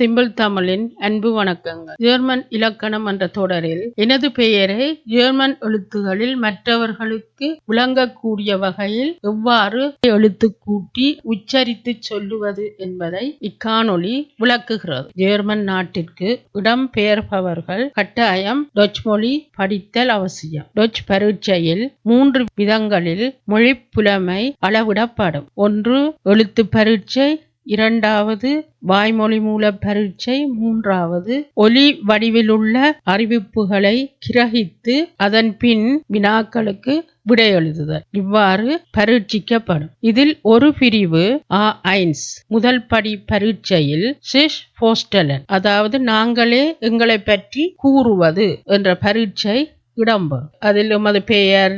Simple தமிழின் அன்பு வணக்கங்கள். ஜெர்மன் இலக்கணம் என்ற தொடரில் எனது பெயரை ஜெர்மன் எழுத்துகளில் மற்றவர்களுக்கு விளங்கக்கூடிய வகையில் எவ்வாறு எழுத்து கூட்டி உச்சரித்து சொல்லுவது என்பதை இக்காணொளி விளக்குகிறது. ஜெர்மன் நாட்டிற்கு இடம் பெயர்பவர்கள் கட்டாயம் டொச் மொழி படித்தல் அவசியம். டொச் பரீட்சையில் மூன்று விதங்களில் மொழி புலமை அளவிடப்படும். ஒன்று எழுத்து பரீட்சை இரண்டாவது வாய்மொழி மூல பரீட்சை மூன்றாவது ஒலி வடிவிலுள்ள அறிவிப்புகளை கிரகித்து அதன் பின் வினாக்களுக்கு விடை எழுதுதல். இவ்வாறு பரீட்சிக்கப்படும். இதில் ஒரு பிரிவு ஆ ஐன்ஸ். முதல் படி பரீட்சையில் சிஷ் போஸ்டலன் அதாவது நாங்களே எங்களை பற்றி கூறுவது என்ற பரீட்சை இடம்பெறும். அதில் எமது பெயர்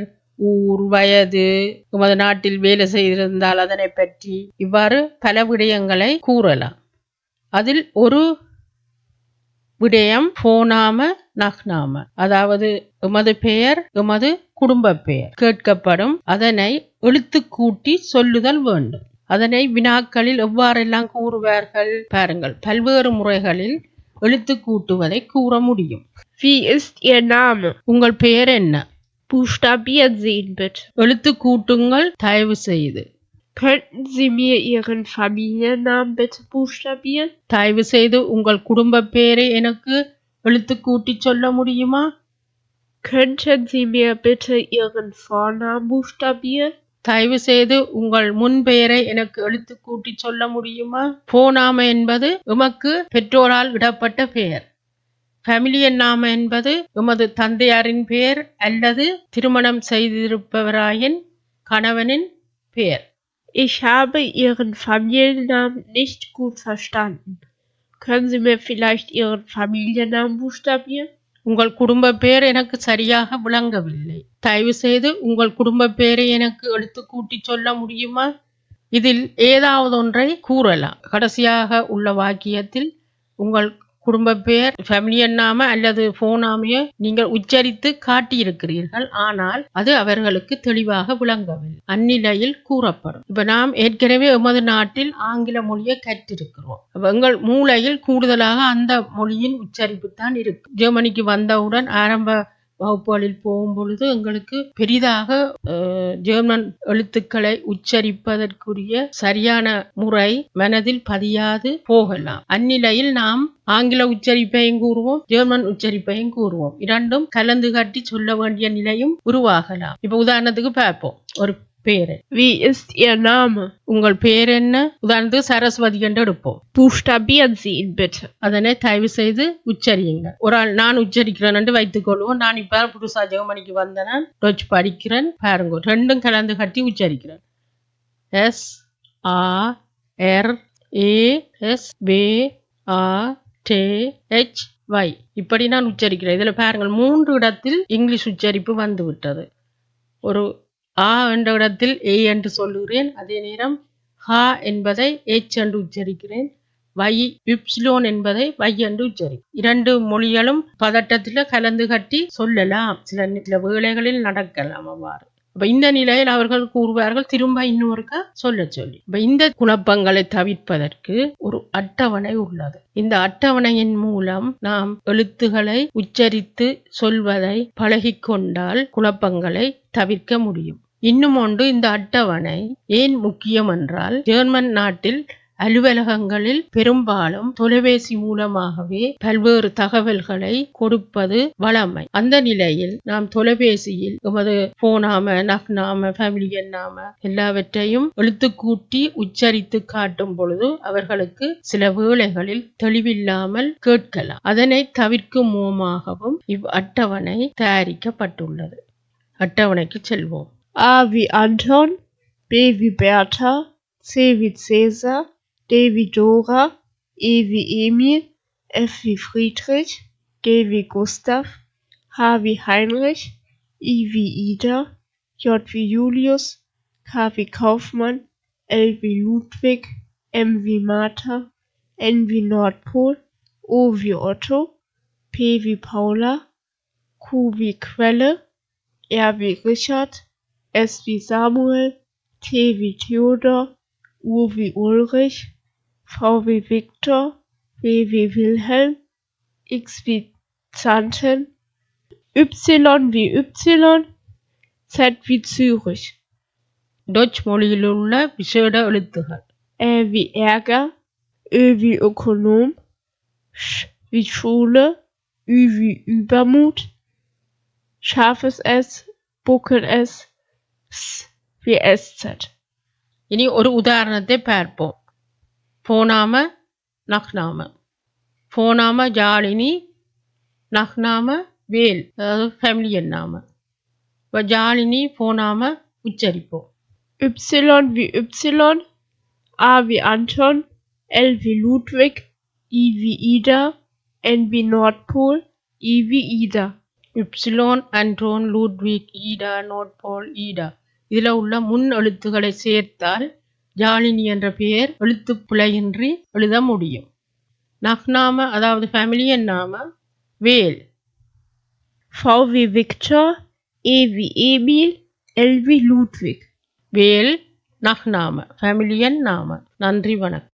ஊர் வயது உமது நாட்டில் வேலை செய்திருந்தால் அதனை பற்றி இவ்வாறு பல விடயங்களை கூறலாம். அதில் ஒரு விடயம் போனாம நக்னாம அதாவது எமது பெயர் எமது குடும்ப பெயர் கேட்கப்படும். அதனை எழுத்து கூட்டி சொல்லுதல் வேண்டும். அதனை வினாக்களில் எவ்வாறெல்லாம் கூறுவார்கள்? பாருங்கள். பல்வேறு முறைகளில் எழுத்து கூட்டுவதை கூற முடியும்? உங்கள் பெயர் என்ன? Buchstabiert Sie ihn bitte. கூட்டுங்கள் தயவு செய்து Könnten Sie mir Ihren Familiennamen bitte buchstabieren? தயவு செய்து உங்கள் குடும்ப பெயரை எனக்கு எழுத்து கூட்டி சொல்ல முடியுமா Könnten Sie mir bitte Ihren Vornamen buchstabieren? தயவு செய்து உங்கள் முன் பெயரை எனக்கு எழுத்து கூட்டி சொல்ல முடியுமா போனாம என்பது எமக்கு பெற்றோரால் இடப்பட்ட பெயர் ஃபேமிலியன் நாம என்பது எமது தந்தையாரின் பெயர் அல்லது திருமணம் செய்திருப்பவராயின் கணவனின் பெயர் Ich habe Ihren Familiennamen nicht gut verstanden. Können Sie mir vielleicht Ihren Familiennamen buchstabieren? உங்கள் குடும்ப பெயர் எனக்கு சரியாக விளங்கவில்லை தயவு செய்து உங்கள் குடும்ப பெயரை எனக்கு எழுத்து கூட்டி சொல்ல முடியுமா இதில் ஏதாவது ஒன்றை கூறலாம் கடைசியாக உள்ள வாக்கியத்தில் உங்கள் குடும்ப பெயர் ஃபேமிலியன் நாம அல்லது போனாமையோ நீங்கள் உச்சரித்து காட்டியிருக்கிறீர்கள். ஆனால் அது அவர்களுக்கு தெளிவாக விளங்கவில்லை. அந்நிலையில் கூறப்படும். இப்ப நாம் ஏற்கனவே எமது நாட்டில் ஆங்கில மொழியை கற்றிருக்கிறோம். எங்கள் மூளையில் கூடுதலாக அந்த மொழியின் உச்சரிப்பு தான் இருக்கு. ஜெர்மனிக்கு வந்தவுடன் ஆரம்ப வகுப்புகளில் போகும் பொழுது எங்களுக்கு பெரிதாக ஜெர்மன் எழுத்துக்களை உச்சரிப்பதற்குரிய சரியான முறை மனதில் பதியாது போகலாம். அந்நிலையில் நாம் ஆங்கில உச்சரிப்பையும் கூறுவோம் ஜெர்மன் உச்சரிப்பையும் கூறுவோம். இரண்டும் கலந்து கட்டி சொல்ல வேண்டிய நிலையும் உருவாகலாம். இப்ப உதாரணத்துக்கு பார்ப்போம். ஒரு பேரு. வி இஸ் எ நாம். உங்கள் பேர் என்ன? உதாரணத்துக்கு சரஸ்வதி என்று எடுப்போம். Buchstabieren Sie ihn bitte. அதனை தயவு செய்து உச்சரியுங்க ஒரு ஆள் நான் உச்சரிக்கிறேன் என்று வைத்துக் கொள்வோம். நான் இப்ப புதுசா ஜெகமணிக்கு வந்தேன். டொச் படிக்கிறேன். பாருங்க. ரெண்டும் கலந்து கட்டி உச்சரிக்கிறேன். S A R A S B A T H Y இப்படி நான் உச்சரிக்கிறேன். இதில் பாருங்கள் மூன்று இடத்தில் இங்கிலீஷ் உச்சரிப்பு வந்து விட்டது. ஒரு ஆ என்ற இடத்தில் ஏ என்று சொல்லுகிறேன். அதே நேரம் ஹா என்பதை ஏச் என்று உச்சரிக்கிறேன். வை விப்சிலோன் என்பதை வை என்று உச்சரி இரண்டு மொழிகளும் பதட்டத்தில் கலந்து கட்டி சொல்லலாம். சில சில வேளைகளில் நடக்கலாம் அவ்வாறு. இப்ப இந்த நிலையில் அவர்கள் கூறுவார்கள் திரும்ப இன்னொருக்கா சொல்ல சொல்லி. இப்ப இந்த குழப்பங்களை தவிர்ப்பதற்கு ஒரு அட்டவணை உள்ளது. இந்த அட்டவணையின் மூலம் நாம் எழுத்துகளை உச்சரித்து சொல்வதை பழகிக்கொண்டால் குழப்பங்களை தவிர்க்க முடியும். இன்னும் ஒன்று இந்த அட்டவணை ஏன் முக்கியம் என்றால் ஜெர்மன் நாட்டில் அலுவலகங்களில் பெரும்பாலும் தொலைபேசி மூலமாகவே பல்வேறு தகவல்களை கொடுப்பது வழமை. அந்த நிலையில் நாம் தொலைபேசியில் எமது போனாம நக்னாம ஃபேமிலி எண்ணாம எல்லாவற்றையும் எழுத்துக்கூட்டி உச்சரித்து காட்டும் பொழுது அவர்களுக்கு சில வேளைகளில் தெளிவில்லாமல் கேட்கலாம். அதனை தவிர்க்கும் மூலமாகவும் இவ் அட்டவணை தயாரிக்கப்பட்டுள்ளது. அட்டவணைக்கு செல்வோம். ஆ வி அண்டோன் B வி Bertha, C wie சேசா D wie Dora, E wie Emil, F wie Friedrich, G wie Gustav, H wie Heinrich, I wie Ida, J wie Julius, K wie Kaufmann, L wie Ludwig, M wie Martha, N wie Nordpol, O wie Otto, P wie Paula, Q wie Quelle, R wie Richard, S wie Samuel, T wie Theodor, U wie Ulrich, V wie Viktor, W wie Wilhelm, X wie Xanten, Y wie Y, Z wie Zürich, Dutch மொழியில் உள்ள விசேட எழுத்துகள் Ä wie Ärger, Ö wie Ökonom, Sch wie Schule, Ü wie Übermut, scharfes S, Buckel S, S wie SZ. இனி ஒரு உதாரணத்தை பார்ப்போம் போனாம நக்னாம. போனாம ஜாலினி நக்னாம வேல் அதாவது family நாம இப்போ ஜாலினி போனாம உச்சரிப்போம் Y wie Y, A wie Anton, L wie Ludwig, I wie Ida, N wie Nordpol, I wie Ida. இப்சிலோன் அன்ட்ரோன் லூட்விக் ஈடா நோட்போல் ஈடா. இதில் உள்ள முன் எழுத்துக்களை சேர்த்தால் ஜாலினி என்ற பெயர் எழுத்துப் பிழையின்றி எழுத முடியும். நக்நாம அதாவது ஃபேமிலியன் நாம வேல். V wie Viktor, E wie Emil, Ludwig. வேல் நக்நாம ஃபேமிலியன் நாம. நன்றி வணக்கம்.